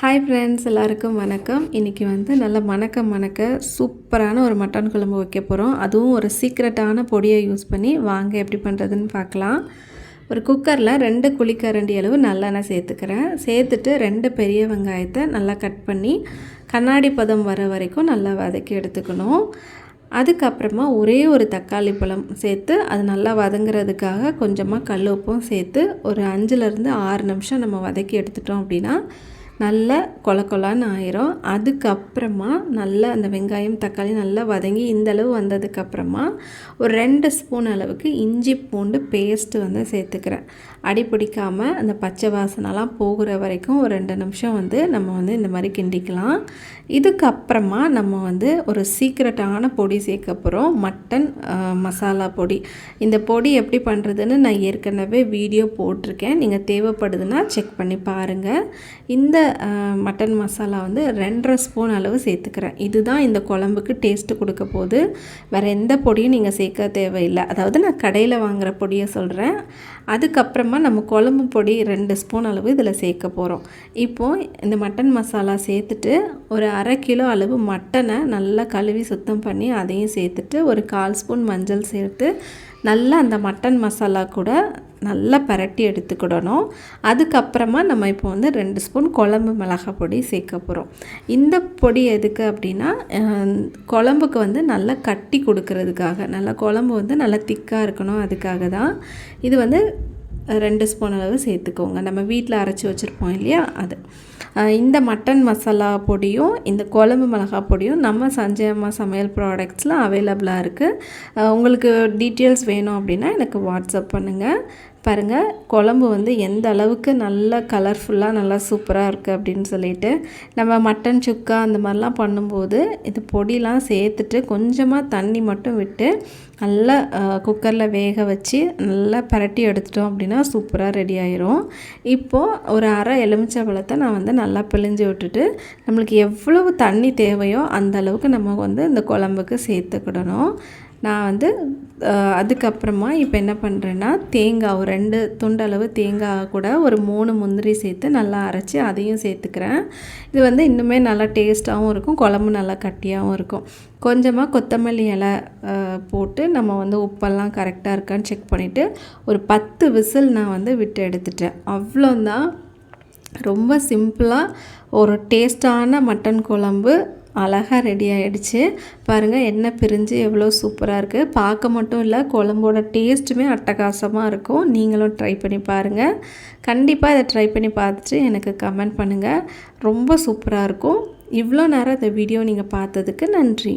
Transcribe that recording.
Hi friends எல்லாருக்கும் வணக்கம். இன்றைக்கி வந்து நல்ல மணக்க மணக்க சூப்பரான ஒரு மட்டன் குழம்பு வைக்க போகிறோம் அதுவும் ஒரு சீக்ரெட்டான பொடியை யூஸ் பண்ணி வாங்க எப்படி பண்ணுறதுன்னு பார்க்கலாம். ஒரு குக்கரில் ரெண்டு குழிக்கரண்டி அளவு நல்லெண்ணெய் சேர்த்துக்கிறேன். சேர்த்துட்டு ரெண்டு பெரிய வெங்காயத்தை நல்லா கட் பண்ணி கண்ணாடி பதம் வர வரைக்கும் நல்லா வதக்கி எடுத்துக்கணும். அதுக்கப்புறமா ஒரே ஒரு தக்காளி பழம் சேர்த்து அது நல்லா வதங்குறதுக்காக கொஞ்சமாக கல் உப்பும் சேர்த்து ஒரு அஞ்சுலேருந்து ஆறு நிமிஷம் நம்ம வதக்கி எடுத்துட்டோம் அப்படின்னா நல்ல கொல கொலான்னு ஆயிரும். அதுக்கப்புறமா நல்லா அந்த வெங்காயம் தக்காளி நல்லா வதங்கி இந்தளவு வந்ததுக்கப்புறமா ஒரு ரெண்டு ஸ்பூன் அளவுக்கு இஞ்சி பூண்டு பேஸ்ட்டு வந்து சேர்த்துக்கிறேன். அடி பிடிக்காமல் அந்த பச்சை வாசனைலாம் போகிற வரைக்கும் ஒரு ரெண்டு நிமிஷம் வந்து நம்ம வந்து இந்த மாதிரி கிண்டிக்கலாம். இதுக்கப்புறமா நம்ம வந்து ஒரு சீக்ரெட்டான பொடி சேர்க்க போகிறோம் மட்டன் மசாலா பொடி. இந்த பொடி எப்படி பண்ணுறதுன்னு நான் ஏற்கனவே வீடியோ போட்டிருக்கேன். நீங்கள் தேவைப்படுதுன்னா செக் பண்ணி பாருங்கள் இந்த மட்டன் மசாலா வந்து ரெண்டரை ஸ்பூன் அளவு சேர்த்துக்கிறேன். இதுதான் இந்த குழம்புக்கு டேஸ்ட்டு கொடுக்க போது வேறு எந்த பொடியும் நீங்கள் சேர்க்க தேவையில்லை. அதாவது நான் கடையில் வாங்குகிற பொடியை சொல்கிறேன் அதுக்கப்புறமா நம்ம குழம்பு பொடி ரெண்டு ஸ்பூன் அளவு இதில் சேர்க்க போகிறோம் இப்போது இந்த மட்டன் மசாலா சேர்த்துட்டு ஒரு அரை கிலோ அளவு மட்டனை நல்லா கழுவி சுத்தம் பண்ணி அதையும் சேர்த்துட்டு ஒரு கால் ஸ்பூன் மஞ்சள் சேர்த்து நல்லா அந்த மட்டன் மசாலா கூட நல்லா பரட்டி எடுத்துக்கிடணும். அதுக்கப்புறமா நம்ம இப்போ வந்து ரெண்டு ஸ்பூன் குழம்பு மிளகாய் பொடி சேர்க்க போகிறோம் இந்த பொடி எதுக்கு அப்படின்னா குழம்புக்கு வந்து நல்லா கட்டி கொடுக்கறதுக்காக நல்லா குழம்பு வந்து நல்லா திக்காக இருக்கணும் அதுக்காக தான். இது வந்து ரெண்டு ஸ்பூன் அளவு சேர்த்துக்கோங்க. நம்ம வீட்டில் அரைச்சி வச்சுருப்போம் இல்லையா? அது. இந்த மட்டன் மசாலா பொடியும் இந்த குழம்பு மிளகா பொடியும் நம்ம சஞ்சய் அம்மா சமையல் ப்ராடக்ட்ஸில் அவைலபிளாக இருக்குது உங்களுக்கு டீட்டெயில்ஸ் வேணும் அப்படின்னா எனக்கு வாட்ஸ்அப் பண்ணுங்கள் பாருங்கள் குழம்பு வந்து எந்த அளவுக்கு நல்ல கலர்ஃபுல்லாக நல்லா சூப்பராக இருக்குது அப்படின்னு சொல்லிட்டு நம்ம மட்டன் சுக்கா அந்த மாதிரிலாம் பண்ணும்போது இது பொடிலாம் சேர்த்துட்டு கொஞ்சமாக தண்ணி மட்டும் விட்டு நல்லா குக்கரில் வேக வச்சு நல்லா பரட்டி எடுத்துட்டோம் அப்படின்னா சூப்பராக ரெடி ஆயிரும். இப்போது ஒரு அரை எலுமிச்சை பழத்தை நான் வந்து நல்லா பிழிஞ்சு விட்டுட்டு நம்மளுக்கு எவ்வளவு தண்ணி தேவையோ அந்த அளவுக்கு நம்ம வந்து இந்த குழம்புக்கு சேர்த்துக்கிடணும். நான் வந்து அதுக்கப்புறமா இப்போ என்ன பண்ணுறேன்னா தேங்காய் ஒரு ரெண்டு துண்டளவு தேங்காய் கூட ஒரு மூணு முந்திரி சேர்த்து நல்லா அரைச்சி அதையும் சேர்த்துக்கிறேன். இது வந்து இன்னுமே நல்லா டேஸ்ட்டாகவும் இருக்கும் குழம்பு நல்லா கட்டியாகவும் இருக்கும். கொஞ்சமாக கொத்தமல்லி இலை போட்டு நம்ம வந்து உப்பெல்லாம் கரெக்டாக இருக்கான்னு செக் பண்ணிவிட்டு ஒரு பத்து விசில் நான் வந்து விட்டு எடுத்துட்டேன். அவ்வளோந்தான். ரொம்ப சிம்பிளாக ஒரு டேஸ்டான மட்டன் குழம்பு அழகாக ரெடி ஆகிடுச்சு பாருங்கள் எண்ணெய் பிரிஞ்சு எவ்வளோ சூப்பராக இருக்குது பார்க்க மட்டும் இல்லை குழம்போட டேஸ்ட்டுமே அட்டகாசமாக இருக்கும். நீங்களும் ட்ரை பண்ணி பாருங்கள் கண்டிப்பாக இதை ட்ரை பண்ணி பார்த்துட்டு எனக்கு கமெண்ட் பண்ணுங்கள் ரொம்ப சூப்பராக இருக்கும். இவ்வளோ நேரம் இந்த வீடியோ நீங்கள் பார்த்ததுக்கு நன்றி.